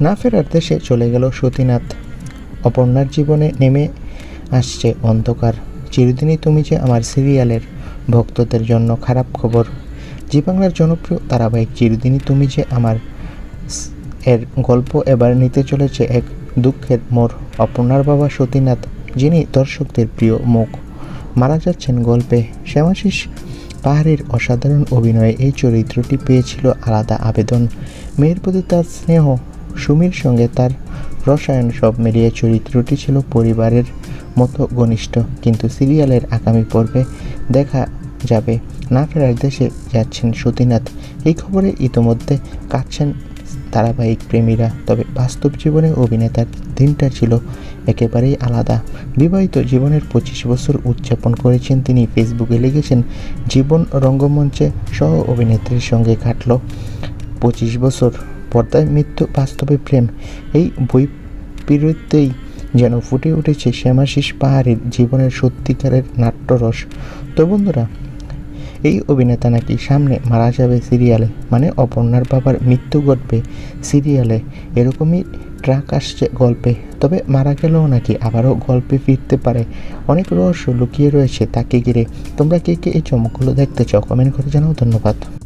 না ফেরার দেশে চলে গেল সতীনাথ। অপর্ণার জীবনে নেমে আসছে অন্ধকার। চিরদিনই তুমি যে আমার সিরিয়ালের ভক্তদের জন্য খারাপ খবর। জি বাংলার জনপ্রিয় ধারাবাহিক, চিরদিনই তুমি যে আমার এর গল্প এবার নিতে চলেছে এক দুঃখের মোর অপর্ণার বাবা সতীনাথ, যিনি দর্শকদের প্রিয় মুখ, মারা যাচ্ছেন গল্পে। শ্যামাশিস পাহাড়ের অসাধারণ অভিনয়ে এই চরিত্রটি পেয়েছিল আলাদা আবেদন। মেয়ের প্রতি তার স্নেহ সুমির সঙ্গে তার রসায়ন সব মিলিয়ে চরিত্রটি ছিল পরিবারের মতো ঘনিষ্ঠ। কিন্তু সিরিয়ালের আগামী পর্বে দেখা যাবে, না ফেরার দেশে যাচ্ছেন সতীনাথ। এই খবরে ইতোমধ্যে কাটছেন ধারাবাহিক প্রেমীরা। তবে বাস্তব জীবনে অভিনেতার দিনটা ছিল একেবারেই আলাদা। বিবাহিত জীবনের পঁচিশ বছর উদযাপন করেছেন তিনি। ফেসবুকে লিখেছেন, জীবন রঙ্গমঞ্চে সহ অভিনেত্রীর সঙ্গে কাটল পঁচিশ বছর। পর্দায় মৃত্যু বাস্তবে প্রেম। এই বই বিরুদ্ধেই যেন ফুটে উঠেছে শ্যামাশিস পাহাড়ের জীবনের সত্যিকারের নাট্যরস। তো বন্ধুরা, এই অভিনেতা নাকি সামনে মারা যাবে সিরিয়ালে? মানে অপর্ণার বাবার মৃত্যু ঘটবে সিরিয়ালে। এরকমই ট্রাক আসছে গল্পে। তবে মারা গেলেও নাকি আবারও গল্পে ফিরতে পারে। অনেক রহস্য লুকিয়ে রয়েছে তাকে ঘিরে। তোমরা কে কে এই চমকগুলো দেখতে চাও? কমেন্ট করে জানাও। ধন্যবাদ।